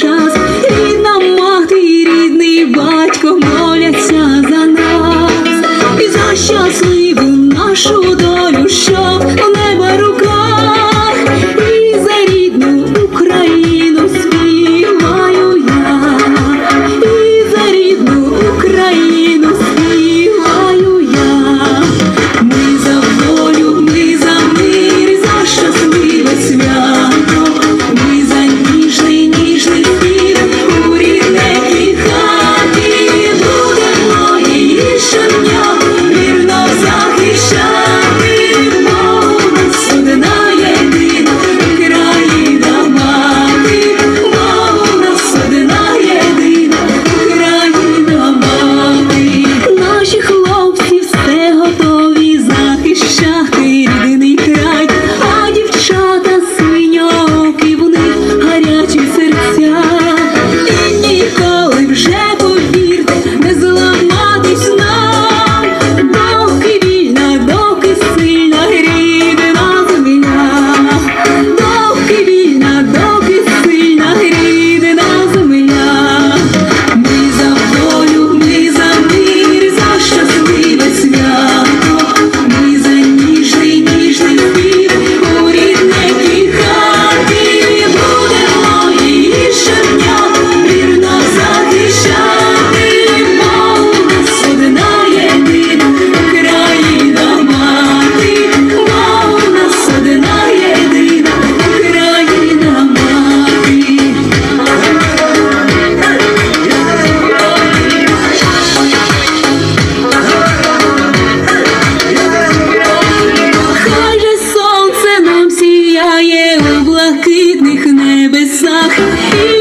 час, рідна мати, і рідний батько моляться за нас. І за щасливу нашу долю, щоб блакитних небесах.